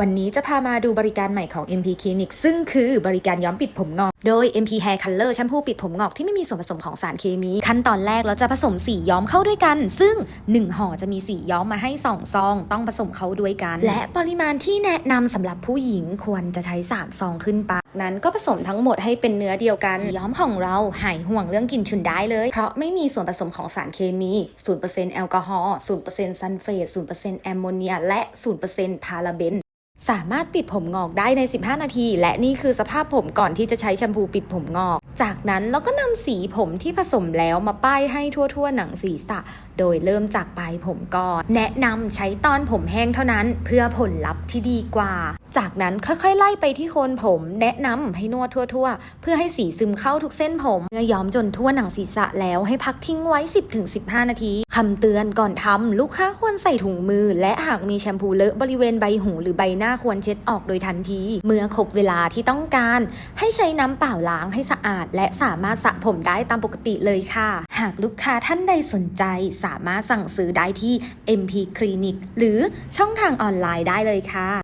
วันนี้จะพามาดูบริการใหม่ของ MP Clinic ซึ่งคือบริการย้อมปิดผมงอก โดย MP Hair Color แชมพูปิดผมงอกที่ไม่มีส่วนผสมของสารเคมี ขั้นตอนแรกเราจะผสมสีย้อมเข้าด้วยกัน ซึ่ง 1ห่อจะมีสีย้อมมาให้ 2 ซอง ต้องผสมเข้าด้วยกัน และปริมาณที่แนะนำสำหรับผู้หญิงควรจะใช้ 3 ซองขึ้นไปนั้นก็ผสมทั้งหมดให้เป็นเนื้อเดียวกัน ย้อมของเราหายห่วงเรื่องกลิ่นฉุนได้เลย เพราะไม่มีส่วนผสมของสารเคมี 0%แอลกอฮอล์ 0%ซัลเฟต 0%แอมโมเนีย และ 0%พาราเบน สามารถปิดผมงอกได้ใน 15 นาที และนี่คือสภาพผมก่อนที่จะใช้แชมพูปิดผมงอก จากนั้นเราก็นำสีผมที่ผสมแล้วมาป้ายให้ทั่วๆ หนังศีรษะ โดยเริ่มจากปลายผมก่อน แนะนำใช้ตอนผมแห้งเท่านั้นเพื่อผลลัพธ์ที่ดีกว่า จากนั้นค่อยๆไล่ไปที่โคนผม แนะนำให้นวดทั่ว ๆ เพื่อให้สีซึมเข้าทุกเส้นผม เมื่อย้อมจนทั่วหนังศีรษะแล้วให้พักทิ้งไว้ 10-15 นาทีคำเตือนก่อนทำลูกค้าควรใส่ถุงมือ และหากมีแชมพูเลอะบริเวณใบหูหรือใบหน้าควรเช็ดออกโดยทันที เมื่อครบเวลาที่ต้องการ ให้ใช้น้ำเปล่าล้างให้สะอาด และสามารถสระผมได้ตามปกติเลยค่ะ หากลูกค้าท่านใดสนใจสามารถสั่งซื้อได้ที่ MP Clinic หรือช่องทางออนไลน์ได้เลยค่ะ